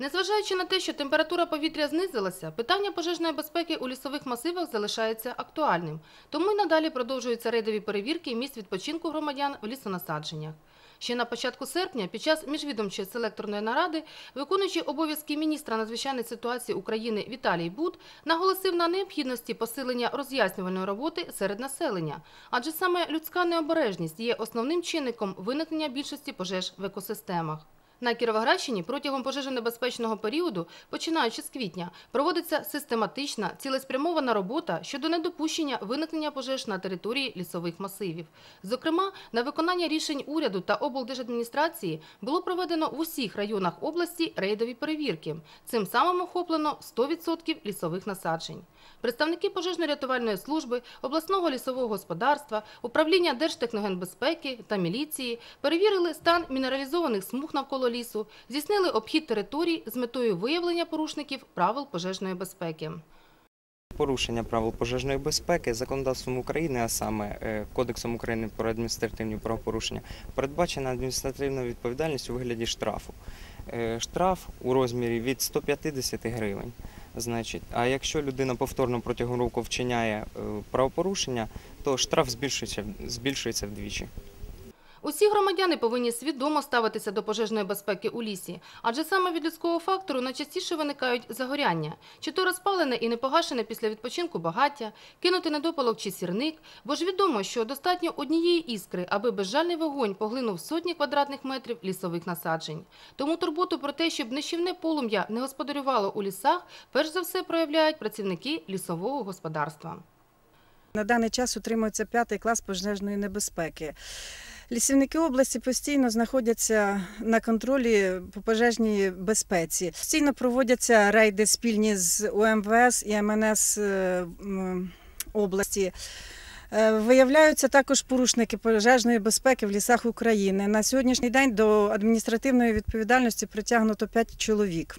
Незважаючи на те, що температура повітря знизилася, питання пожежної безпеки у лісових масивах залишається актуальним. Тому й надалі продовжуються рейдові перевірки місць відпочинку громадян в лісонасадженнях. Ще на початку серпня, під час міжвідомчої селекторної наради, виконуючий обов'язки міністра надзвичайної ситуації України Віталій Буд наголосив на необхідності посилення роз'яснювальної роботи серед населення, адже саме людська необережність є основним чинником виникнення більшості пожеж в екосистемах. На Кіровоградщині протягом пожежонебезпечного періоду, починаючи з квітня, проводиться систематична, цілеспрямована робота щодо недопущення виникнення пожеж на території лісових масивів. Зокрема, на виконання рішень уряду та облдержадміністрації було проведено в усіх районах області рейдові перевірки. Цим самим охоплено 100% лісових насаджень. Представники пожежно-рятувальної служби, обласного лісового господарства, управління Держтехногенбезпеки та міліції перевірили стан мінералізованих смуг навколо лісу, здійснили обхід територій з метою виявлення порушників правил пожежної безпеки. порушення правил пожежної безпеки законодавством України, а саме е, Кодексом України про адміністративні правопорушення, передбачена адміністративна відповідальність у вигляді штрафу. Е, Штраф у розмірі від 150 гривень. Значить, а якщо людина повторно протягом року вчиняє е, правопорушення, то штраф збільшується, збільшується вдвічі. Усі громадяни повинні свідомо ставитися до пожежної безпеки у лісі, адже саме від людського фактору найчастіше виникають загоряння, чи то розпалене і непогашене після відпочинку багаття, кинути недопалок чи сірник, бо ж відомо, що достатньо однієї іскри, аби безжальний вогонь поглинув сотні квадратних метрів лісових насаджень. Тому турботу про те, щоб нищівне полум'я не господарювало у лісах, перш за все проявляють працівники лісового господарства. На даний час утримується п'ятий клас пожежної небезпеки. Лісівники області постійно знаходяться на контролі по пожежній безпеці. Постійно проводяться рейди спільні з УМВС і МНС е, області. Е, Виявляються також порушники пожежної безпеки в лісах України. На сьогоднішній день до адміністративної відповідальності притягнуто 5 чоловік.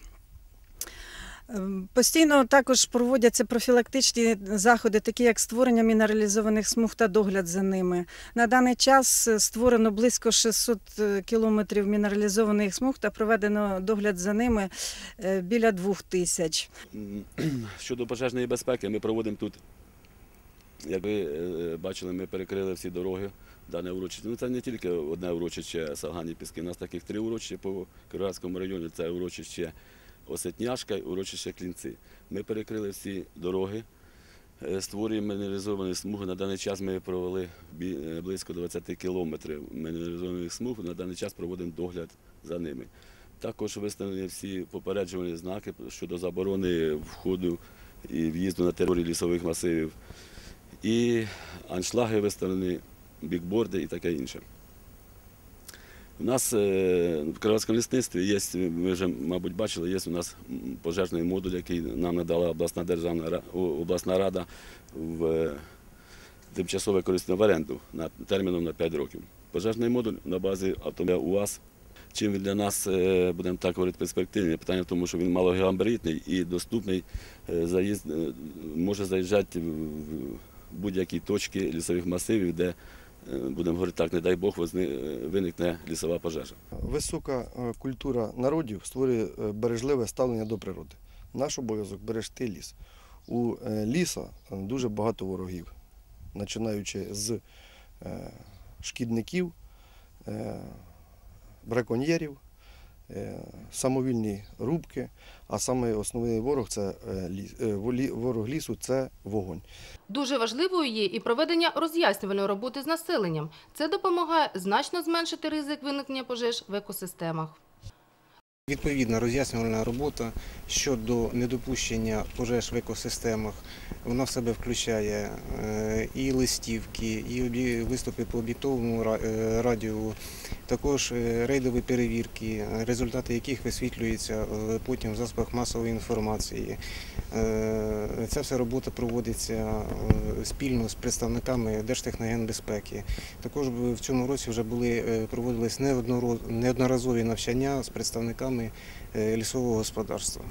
Ем, Постійно також проводяться профілактичні заходи, такі як створення мінералізованих смуг та догляд за ними. На даний час е, створено близько 600 кілометрів мінералізованих смуг та проведено догляд за ними е, біля 2 тисяч. Щодо пожежної безпеки, ми проводимо тут, як ви е, бачили, ми перекрили всі дороги. Дане урочище. Ну, це не тільки одне урочище Сагані Піски. У нас таких три урочища по Кіровоградському районі. Це урочище Осетняшка і урочище Клінці. Ми перекрили всі дороги, е, створюємо мінералізовані смуги. На даний час ми провели е, близько 20 кілометрів мінералізованих смуг. На даний час проводимо догляд за ними. Також виставлені всі попереджувальні знаки щодо заборони входу і в'їзду на територію лісових масивів. І аншлаги виставлені, бікборди і таке інше. У нас е, в Кривацькому лісництві є, ви вже, мабуть, бачили, є у нас пожежний модуль, який нам надала обласна державна обласна рада в е, тимчасове користування в оренду на терміном на 5 років. Пожежний модуль на базі автомобіля УАЗ. Чим він для нас, е, будемо так говорити, перспективний? Питання в тому, що він малогабаритний і доступний заїзд, може заїжджати в будь-які точки лісових масивів, де, будемо говорити так, не дай Бог, е, виникне лісова пожежа. Висока е, культура народів створює е, бережливе ставлення до природи. Наш обов'язок берегти ліс. У е, ліса е, дуже багато ворогів, починаючи з е, шкідників, е, браконьєрів, е, самовільні рубки, а саме основний ворог це е, е, ворог лісу це вогонь. Дуже важливою є і проведення роз'яснювальної роботи з населенням. Це допомагає значно зменшити ризик виникнення пожеж в екосистемах. Відповідна роз'яснювальна робота щодо недопущення пожеж в екосистемах. Вона в себе включає е, і листівки, і виступи по об'єктовому е, радіо, також е, рейдові перевірки, результати яких висвітлюються потім в засобах масової інформації. Е, Ця вся робота проводиться е, спільно з представниками Держтехногенбезпеки. Також в цьому році вже були е, проводились неодноразові навчання з представниками лісового господарства.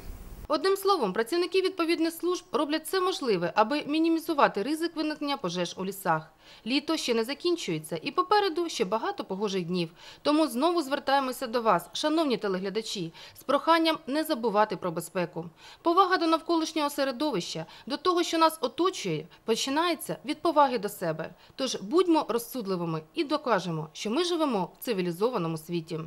Одним словом, працівники відповідних служб роблять все можливе, аби мінімізувати ризик виникнення пожеж у лісах. Літо ще не закінчується, і попереду ще багато погожих днів. Тому знову звертаємося до вас, шановні телеглядачі, з проханням не забувати про безпеку. Повага до навколишнього середовища, до того, що нас оточує, починається від поваги до себе. Тож будьмо розсудливими і докажемо, що ми живемо в цивілізованому світі.